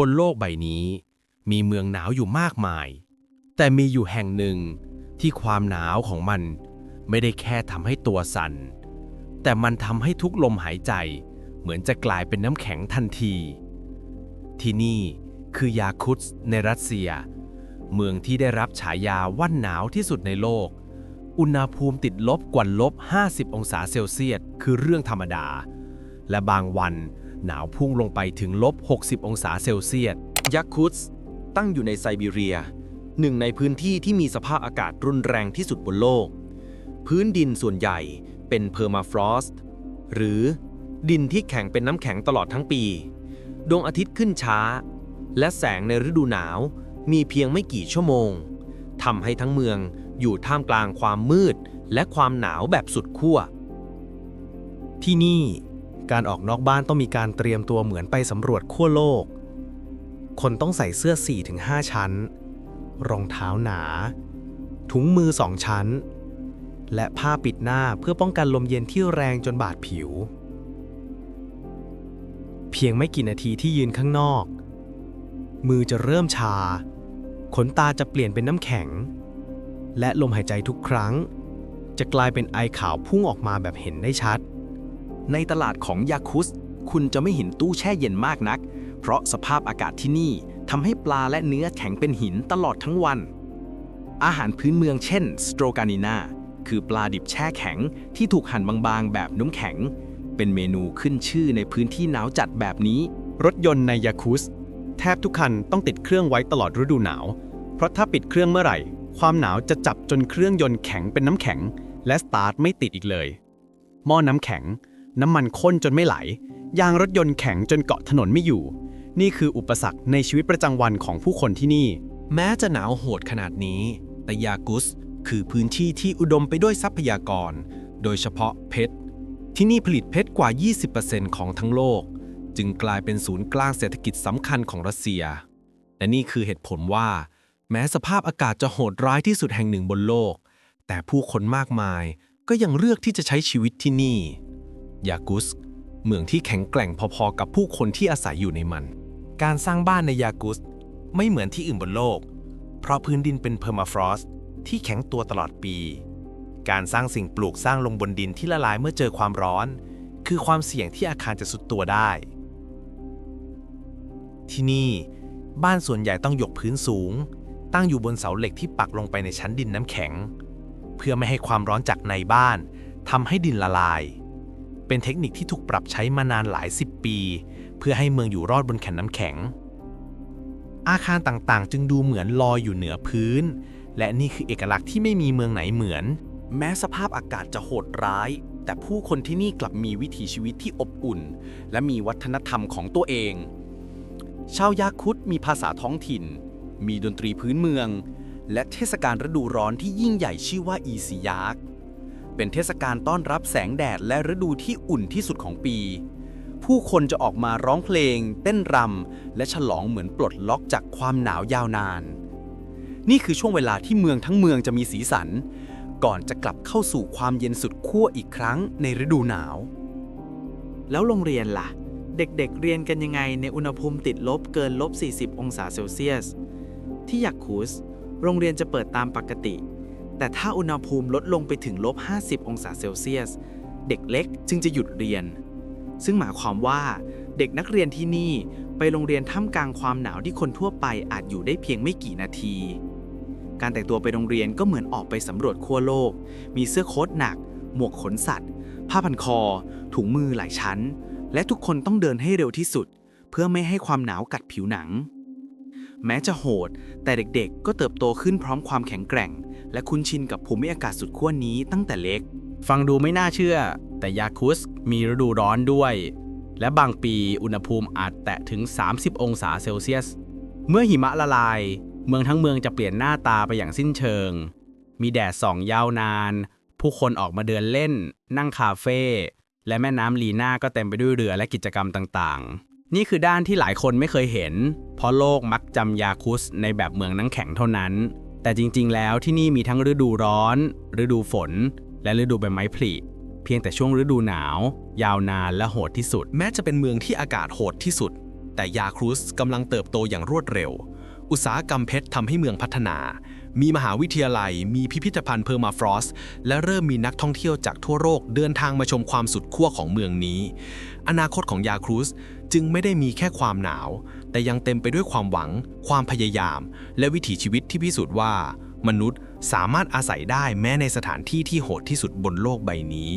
บนโลกใบนี้ มีเมืองหนาวอยู่มากมาย แต่มีอยู่แห่งหนึ่งที่ความหนาวของมันไม่ได้แค่ทำให้ตัวสั่น แต่มันทำให้ทุกลมหายใจเหมือนจะกลายเป็นน้ำแข็งทันที ที่นี่คือยาคุตสในรัสเซีย เมืองที่ได้รับฉายาว่านหนาวที่สุดในโลก อุณหภูมิติดลบกว่าลบ 50 องศาเซลเซียส คือเรื่องธรรมดา และบางวัน หนาวพุ่งลงไปถึงลบ 60 องศาเซลเซียสยักษ์คุตสตั้งอยู่ในไซบีเรีย หนึ่งในพื้นที่ที่มีสภาพอากาศรุนแรงที่สุดบนโลก พื้นดินส่วนใหญ่เป็นเพอร์มาฟรอสต์หรือดินที่แข็งเป็นน้ำแข็งตลอดทั้งปี ดวงอาทิตย์ขึ้นช้า และแสงในฤดูหนาวมีเพียงไม่กี่ชั่วโมงทำให้ทั้งเมืองอยู่ท่ามกลางความมืดและความหนาวแบบสุดขั้วที่นี่ การออกนอกบ้านต้องมีการเตรียมตัวเหมือนไปสำรวจขั้วโลก คนต้องใส่เสื้อ 4-5 ชั้น รองเท้าหนา ถุงมือสองชั้น และผ้าปิดหน้าเพื่อป้องกันลมเย็นที่แรงจนบาดผิว เพียงไม่กี่นาทีที่ยืนข้างนอก มือจะเริ่มชา ขนตาจะเปลี่ยนเป็นน้ำแข็ง และลมหายใจทุกครั้ง จะกลายเป็นไอขาวพุ่งออกมาแบบเห็นได้ชัด ในตลาดของยาคุสคุณจะไม่เห็นตู้แช่เย็นมากนัก เพราะสภาพอากาศที่นี่ทำให้ปลาและเนื้อแข็งเป็นหินตลอดทั้งวัน อาหารพื้นเมืองเช่นสโตรกานินาคือปลาดิบแช่แข็งที่ถูกหั่นบางๆ แบบน้ำแข็ง เป็นเมนูขึ้นชื่อในพื้นที่หนาวจัดแบบนี้ รถยนต์ในยาคุสแทบทุกคันต้องติดเครื่องไว้ตลอดฤดูหนาว เพราะถ้าปิดเครื่องเมื่อไหร่ ความหนาวจะจับจนเครื่องยนต์แข็งเป็นน้ำแข็ง และสตาร์ทไม่ติดอีกเลย หม้อน้ำแข็ง น้ำมันข้นจนไม่ไหล ยางรถยนต์แข็งจนเกาะถนนไม่อยู่ นี่คืออุปสรรคในชีวิตประจำวันของผู้คนที่นี่ แม้จะหนาวโหดขนาดนี้ แต่ยากุสคือพื้นที่ที่อุดมไปด้วยทรัพยากร โดยเฉพาะเพชร ที่นี่ผลิตเพชรกว่า 20%ของทั้งโลก จึงกลายเป็นศูนย์กลางเศรษฐกิจสำคัญของรัสเซีย และนี่คือเหตุผลว่า แม้สภาพอากาศจะโหดร้ายที่สุดแห่งหนึ่งบนโลก แต่ผู้คนมากมายก็ยังเลือกที่จะใช้ชีวิตที่นี่ ยากุสเมืองที่แข็งแกร่งพอๆกับผู้คนที่อาศัยอยู่ในมัน การสร้างบ้านในยากุสไม่เหมือนที่อื่นบนโลก เพราะพื้นดินเป็นเพอร์มาฟรอสต์ที่แข็งตัวตลอดปี การสร้างสิ่งปลูกสร้างลงบนดินที่ละลายเมื่อเจอความร้อน คือความเสี่ยงที่อาคารจะสุดตัวได้ ที่นี่บ้านส่วนใหญ่ต้องยกพื้นสูง ตั้งอยู่บนเสาเหล็กที่ปักลงไปในชั้นดินน้ำแข็ง เพื่อไม่ให้ความร้อนจากในบ้านทำให้ดินละลาย เป็นเทคนิคที่ถูกปรับใช้มานานหลายสิบปี เพื่อให้เมืองอยู่รอดบนแผ่นน้ำแข็ง อาคารต่างๆ จึงดูเหมือนลอยอยู่เหนือพื้น และนี่คือเอกลักษณ์ที่ไม่มีเมืองไหนเหมือน แม้สภาพอากาศจะโหดร้าย แต่ผู้คนที่นี่กลับมีวิถีชีวิตที่อบอุ่น และมีวัฒนธรรมของตัวเอง ชาวยาคุตมีภาษาท้องถิ่น มีดนตรีพื้นเมือง และเทศกาลฤดูร้อนที่ยิ่งใหญ่ชื่อว่าอีซิยาก เป็นเทศกาลต้อนรับแสงแดดและฤดูที่อุ่นที่สุดของปี ผู้คนจะออกมาร้องเพลง เต้นรำและฉลองเหมือนปลดล็อกจากความหนาวยาวนาน นี่คือช่วงเวลาที่เมืองทั้งเมืองจะมีสีสัน ก่อนจะกลับเข้าสู่ความเย็นสุดขั้วอีกครั้งในฤดูหนาว แล้วโรงเรียนล่ะ เด็กๆเรียนกันยังไงในอุณหภูมิติดลบเกินลบ 40 องศาเซลเซียส ที่ยักคูสโรงเรียนจะเปิดตามปกติ แต่ถ้าอุณหภูมิลดลงไปถึงลบ 50 องศาเซลเซียส เด็กเล็กจึงจะหยุดเรียน ซึ่งหมายความว่าเด็กนักเรียนที่นี่ไปโรงเรียนท่ามกลางความหนาวที่คนทั่วไปอาจอยู่ได้เพียงไม่กี่นาที การแต่งตัวไปโรงเรียนก็เหมือนออกไปสำรวจขั้วโลก มีเสื้อโค้ทหนัก หมวกขนสัตว์ ผ้าพันคอ ถุงมือหลายชั้น และทุกคนต้องเดินให้เร็วที่สุด เพื่อไม่ให้ความหนาวกัดผิวหนัง แม้จะโหด แต่เด็กๆ ก็เติบโตขึ้นพร้อมความแข็งแกร่ง และคุ้นชินกับภูมิอากาศสุดขั้วนี้ตั้งแต่เล็ก ฟังดูไม่น่าเชื่อ แต่ยาคุสมีฤดูร้อนด้วย และบางปีอุณหภูมิอาจแตะถึง 30 องศาเซลเซียส เมื่อหิมะละลาย เมืองทั้งเมืองจะเปลี่ยนหน้าตาไปอย่างสิ้นเชิง มีแดดส่องยาวนาน ผู้คนออกมาเดินเล่น นั่งคาเฟ่และแม่น้ำลีน่าก็เต็มไปด้วยเรือและกิจกรรมต่างๆ นี่คือด้านที่หลายคนไม่เคยเห็น เพราะโลกมักจำยาคุสในแบบเมืองน้ำแข็งเท่านั้น แต่จริงๆ แล้วที่นี่มีทั้งฤดูร้อน ฤดูฝน และฤดูใบไม้ผลิเพียงแต่ช่วงฤดูหนาว ยาวนานและโหดที่สุด แม้จะเป็นเมืองที่อากาศโหดที่สุด แต่ยาครุสกำลังเติบโตอย่างรวดเร็ว อุตสาหกรรมเพชรทำให้เมืองพัฒนา มีมหาวิทยาลัย มีพิพิธภัณฑ์เพอร์มาฟรอส และเริ่มมีนักท่องเที่ยวจากทั่วโลกเดินทางมาชมความสุดขั้วของเมืองนี้ อนาคตของยาครุส จึงไม่ได้มีแค่ความหนาว แต่ยังเต็มไปด้วยความหวัง ความพยายาม และวิถีชีวิตที่พิสูจน์ว่า มนุษย์สามารถอาศัยได้แม้ในสถานที่ที่โหดที่สุดบนโลกใบนี้